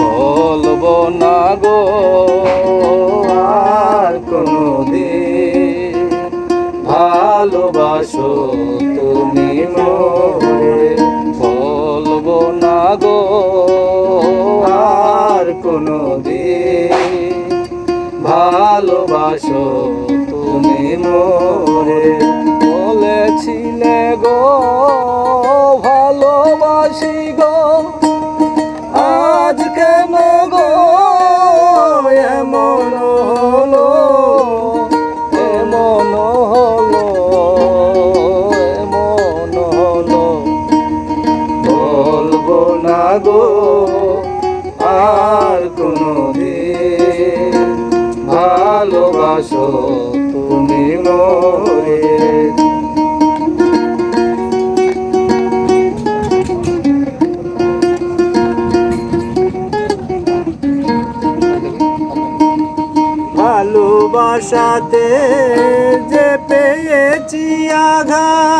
বলব না গো, আর কোনো ভালোবাসো তুমি মোরে। বলব না গো, আর কোনো ভালোবাসো তুমি মোরে। বলেছিলে গো, ভালোবাসি আর কোনো ভালোবাসো তুমি মোরে। ভালোবাসাতে যে পেয়েছি আঘাত